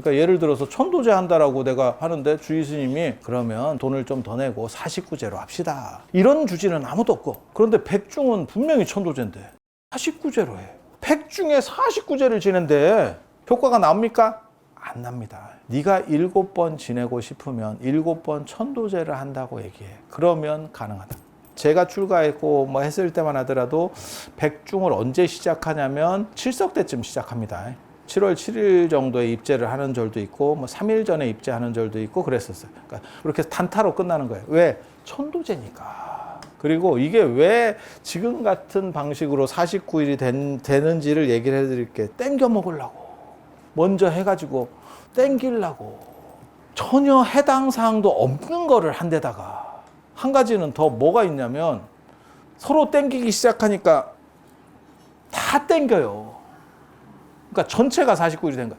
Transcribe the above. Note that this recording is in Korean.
그러니까 예를 들어서 천도제 한다라고 내가 하는데 주의 스님이 그러면 돈을 좀 더 내고 49제로 합시다. 이런 주지는 아무도 없고. 그런데 백중은 분명히 천도제인데 49제로 해. 백중에 49제를 지낸데 효과가 나옵니까? 안 납니다. 네가 일곱 번 지내고 싶으면 일곱 번 천도제를 한다고 얘기해. 그러면 가능하다. 제가 출가했고 뭐 했을 때만 하더라도 백중을 언제 시작하냐면 칠석 때쯤 시작합니다. 7월 7일 정도에 입제를 하는 절도 있고 뭐 3일 전에 입제하는 절도 있고 그랬었어요. 그러니까 그렇게 단타로 끝나는 거예요. 왜? 천도제니까. 그리고 이게 왜 지금 같은 방식으로 49일이 된, 되는지를 얘기를 해드릴게. 땡겨 먹으려고. 먼저 해가지고 땡기려고. 전혀 해당 사항도 없는 거를 한 데다가 한 가지는 더 뭐가 있냐면 서로 땡기기 시작하니까 다 땡겨요. 그러니까 전체가 49일이 된 거야.